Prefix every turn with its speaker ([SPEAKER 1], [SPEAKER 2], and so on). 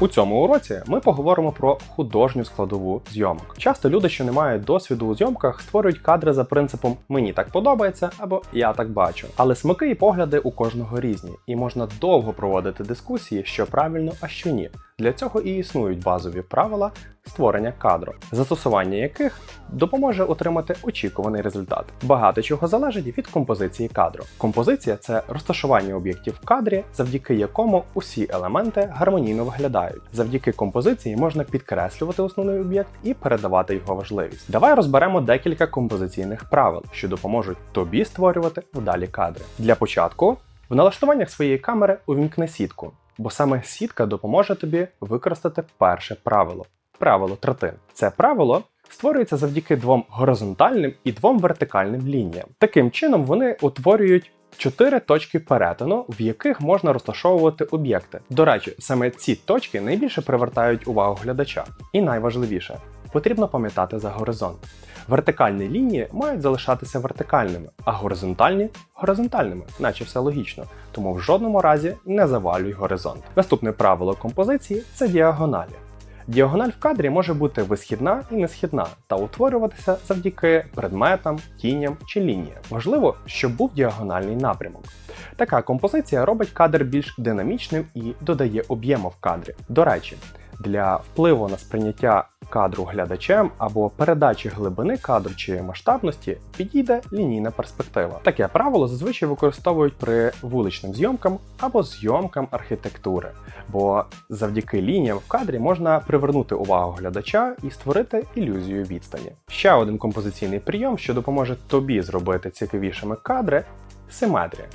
[SPEAKER 1] У цьому уроці ми поговоримо про художню складову зйомок. Часто люди, що не мають досвіду у зйомках, створюють кадри за принципом мені так подобається або я так бачу. Але смаки і погляди у кожного різні, і можна довго проводити дискусії, що правильно, а що ні. Для цього і існують базові правила створення кадру, застосування яких допоможе отримати очікуваний результат. Багато чого залежить від композиції кадру. Композиція це розташування об'єктів в кадрі, завдяки якому усі елементи гармонійно виглядають. Завдяки композиції можна підкреслювати основний об'єкт і передавати його важливість. Давай розберемо декілька композиційних правил, що допоможуть тобі створювати вдалі кадри. Для початку в налаштуваннях своєї камери увімкни сітку, бо саме сітка допоможе тобі використати перше правило правило третин. Це правило створюється завдяки двом горизонтальним і двом вертикальним лініям. Таким чином вони утворюють. Чотири точки перетину, в яких можна розташовувати об'єкти. До речі, саме ці точки найбільше привертають увагу глядача. І найважливіше, потрібно пам'ятати за горизонт. Вертикальні лінії мають залишатися вертикальними, а горизонтальні горизонтальними, наче все логічно. Тому в жодному разі не завалюй горизонт. Наступне правило композиції це діагоналі. Діагональ в кадрі може бути висхідна і несхідна та утворюватися завдяки предметам, тіням чи лініям. Важливо, щоб був діагональний напрямок. Така композиція робить кадр більш динамічним і додає об'єму в кадрі. До речі, для впливу на сприйняття кадру глядачем або передачі глибини кадру чи масштабності підійде лінійна перспектива. Таке правило зазвичай використовують при вуличним зйомкам або зйомкам архітектури, бо завдяки лініям в кадрі можна привернути увагу глядача і створити ілюзію відстані. Ще один композиційний прийом, що допоможе тобі зробити цікавішими кадри симетрія.